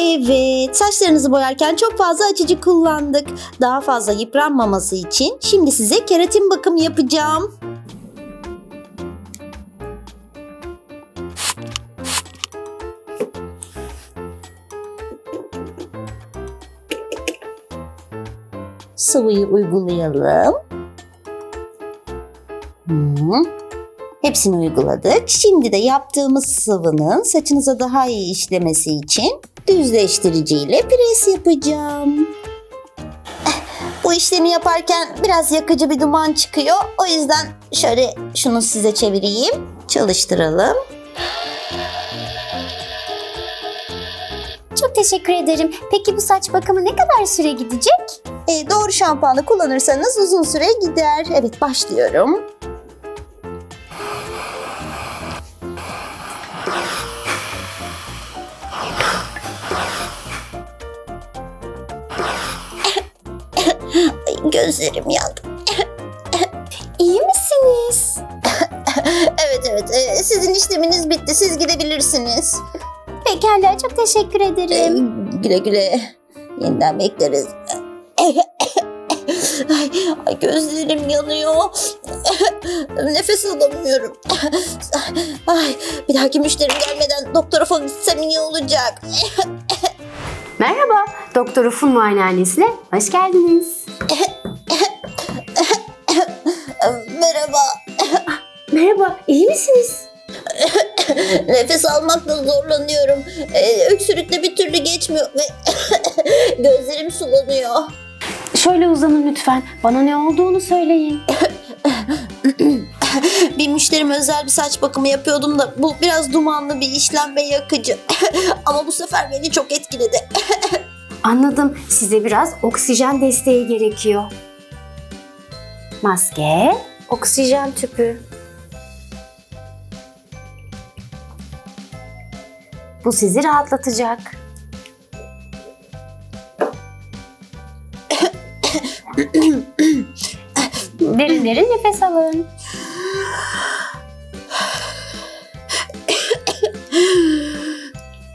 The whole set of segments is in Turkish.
Evet, saçlarınızı boyarken çok fazla açıcı kullandık. Daha fazla yıpranmaması için şimdi size keratin bakımı yapacağım. Sıvıyı uygulayalım. Hmm. Hepsini uyguladık. Şimdi de yaptığımız sıvının saçınıza daha iyi işlemesi için düzleştiriciyle pres yapacağım. Eh, Bu işlemi yaparken biraz yakıcı bir duman çıkıyor. O yüzden şöyle şunu size çevireyim. Çalıştıralım. Çok teşekkür ederim. Peki bu saç bakımı ne kadar süre gidecek? E, doğru şampuanı kullanırsanız uzun süre gider. Evet başlıyorum. Gözlerim yandı. İyi misiniz? Evet evet e, sizin işleminiz bitti. Siz gidebilirsiniz. Pekala çok teşekkür E, ederim. güle güle. Yeniden bekleriz. Ay, ay gözlerim yanıyor. Nefes alamıyorum. Ay, bir dahaki müşterim gelmeden doktora falan gitsem iyi olacak. Merhaba, Doktor Uf'un muayenehanesine hoş geldiniz. İyi misiniz? Nefes almakta zorlanıyorum. Ee, öksürükle bir türlü geçmiyor ve gözlerim sulanıyor. Şöyle uzanın lütfen, bana ne olduğunu söyleyin. Bir müşterime özel bir saç bakımı yapıyordum da bu biraz dumanlı bir işlem ve yakıcı. Ama bu sefer beni çok etkiledi. Anladım, size biraz oksijen desteği gerekiyor. Maske, oksijen tüpü. Bu sizi rahatlatacak. derin derin nefes alın.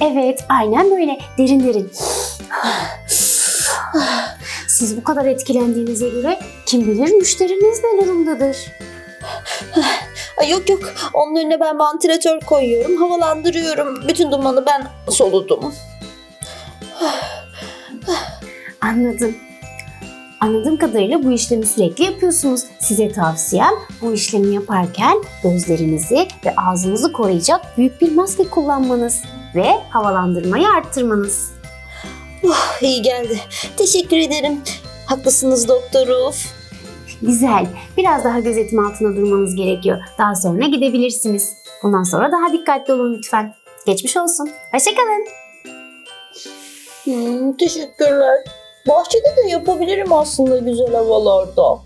Evet, aynen böyle. Derin derin. Siz bu kadar etkilendiğinize göre kim bilir müşteriniz ne durumdadır? Ay yok yok onun önüne ben vantilatör koyuyorum, havalandırıyorum. Bütün dumanı ben soludum. Anladım. Anladığım kadarıyla bu işlemi sürekli yapıyorsunuz. Size tavsiyem bu işlemi yaparken gözlerinizi ve ağzınızı koruyacak büyük bir maske kullanmanız ve havalandırmayı arttırmanız. Oh, iyi geldi. Teşekkür ederim. Haklısınız Doktor Uf. Güzel. Biraz daha gözetim altında durmanız gerekiyor. Daha sonra gidebilirsiniz. Bundan sonra daha dikkatli olun lütfen. Geçmiş olsun. Hoşçakalın. Hmm, teşekkürler. Bahçede de yapabilirim aslında güzel havalarda.